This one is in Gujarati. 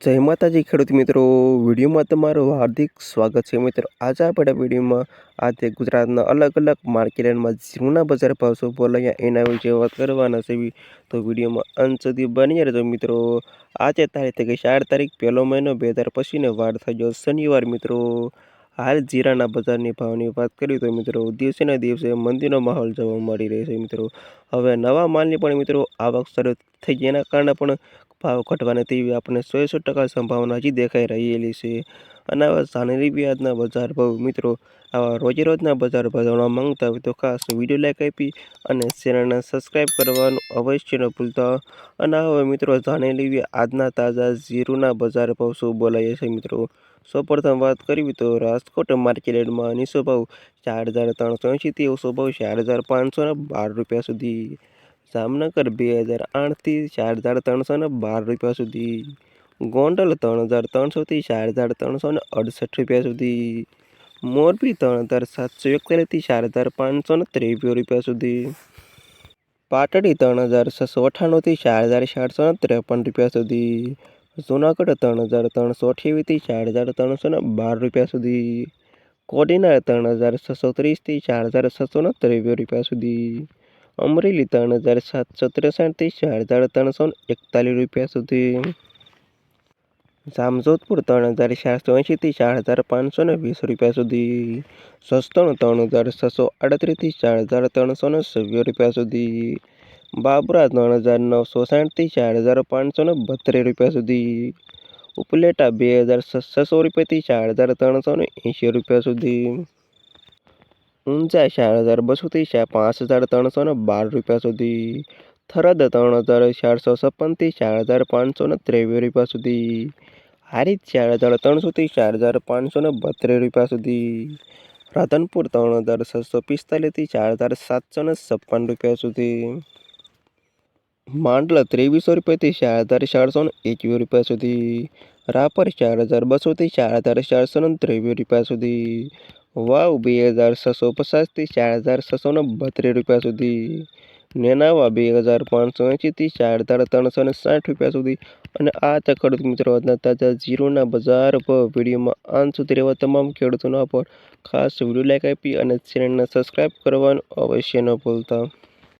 જય માતાજી, ખેડૂત મિત્રો. વિડીયોમાં તમારું હાર્દિક સ્વાગત છે મિત્રો. આજે આપણે વિડીયોમાં આજે ગુજરાતના અલગ અલગ માર્કેટમાં જીરુના બજાર ભાવ શું બોલાયા એના વિશે વાત કરવાના છે. તો વિડીયોમાં અંત સુધી બની રહેજો મિત્રો. આજે તારીખ કે ચાર તારીખ પહેલો મહિનો બે હજાર પછીને વાર થઈ ગયો શનિવાર મિત્રો. હાલ જીરાના બજારની ભાવની વાત કરીએ તો મિત્રો દિવસેના દિવસે મંદીનો માહોલ જોવા મળી રહ્યો છે મિત્રો. હવે નવા માલની પણ મિત્રો આવક શરૂ થઈ જેના કારણે પણ ભાવ ઘટવાની તેવી આપણને સો સો ટકા સંભાવના હજી દેખાઈ રહેલી છે. અને આવા સાનેરી વ્યાજના બજાર ભાવ મિત્રો, આવા રોજેરોજના બજાર ભાવ જાણવા માંગતા હોય તો ખાસ વીડિયો લાઈક આપી અને ચેનલને સબસ્ક્રાઈબ કરવાનું અવશ્ય ન ભૂલતા. અને હવે મિત્રો, જાણી લેવી આજના તાજા ઝીરુના બજાર ભાવ શું બોલાય છે મિત્રો? સૌપ્રથમ વાત કરવી તો રાજકોટ માર્કેટમાં નીચો ભાવ ચાર હજાર ત્રણસો એંશીથી ઓછો ભાવ ચાર હજાર પાંચસો બાર રૂપિયા સુધી. જામનગર બે હજાર આઠથી ચાર હજાર ત્રણસો બાર રૂપિયા સુધી. ગોંડલ ત્રણ હજાર ત્રણસોથી ચાર હજાર ત્રણસો ને અડસઠ રૂપિયા સુધી. મોરબી ત્રણ હજાર સાતસો એકતાલીસથી ચાર હજાર પાંચસો ને ત્રેવીસ રૂપિયા સુધી. પાટડી ત્રણ હજાર છસો અઠ્ઠાણુંથી ચાર હજાર ચારસો ને ત્રેપન રૂપિયા સુધી. જુનાગઢ ત્રણ હજાર ત્રણસો અઠ્યાવીસથી ચાર હજાર ત્રણસો ને બાર રૂપિયા સુધી. કોડીનાર ત્રણ હજાર છસો ત્રીસથી ચાર હજાર છસો ને ત્રેવીસ રૂપિયા સુધી. અમરેલી ત્રણ હજાર સાતસો ત્રેસઠથી ચાર હજાર ત્રણસો એકતાલીસ રૂપિયા સુધી. જામજોધપુર ત્રણ હજાર ચારસો એંશીથી ચાર હજાર પાંચસો ને વીસ રૂપિયા સુધી. સસ્તણ ત્રણ હજાર છસો આડત્રીસથી ચાર હજાર ત્રણસો ને સવ્વીસ રૂપિયા સુધી. બાબરા ત્રણ હજાર નવસો સાઠથી ચાર હજાર પાંચસો ને બત્રીસ રૂપિયા સુધી. ઉપલેટા બે હજાર છસો રૂપિયાથી ચાર હજાર ત્રણસો ને એંશી રૂપિયા સુધી. ઊંઝા ચાર હજાર બસોથી પાંચ હજાર ત્રણસો ને બાર રૂપિયા સુધી. થરદ ત્રણ હજાર ચારસો છપ્પનથી ચાર હજાર પાંચસો ને ત્રેવીસ રૂપિયા સુધી. હારીજ ચાર હજાર ત્રણસોથી ચાર હજાર પાંચસો ને બત્રીસ રૂપિયા સુધી. રાધનપુર ત્રણ હજાર છસો પિસ્તાલીસથી ચાર હજાર સાતસો ને છપ્પન રૂપિયા સુધી. માંડલા ત્રેવીસો રૂપિયાથી ચાર હજાર ચારસો ને એકવીસ રૂપિયા સુધી. રાપર ચાર હજાર બસોથી ચાર હજાર ચારસો ને ત્રેવીસ રૂપિયા સુધી. વાવ બે હજાર છસો પચાસથી ચાર હજાર છસો ને બત્રીસ રૂપિયા સુધી. નેનાવા બે હજાર પાંચસો એંશીથી ચાર હજાર ત્રણસો ને સાઠ રૂપિયા સુધી. અને આ હતા ખેડૂત મિત્રો આજના તાજા જીરોના બજાર પર વિડીયોમાં અંત સુધી રહેવા તમામ ખેડૂતોના પર ખાસ વીડિયો લાઈક આપી અને ચેનલને સબસ્ક્રાઈબ કરવાનું અવશ્ય ન ભૂલતા.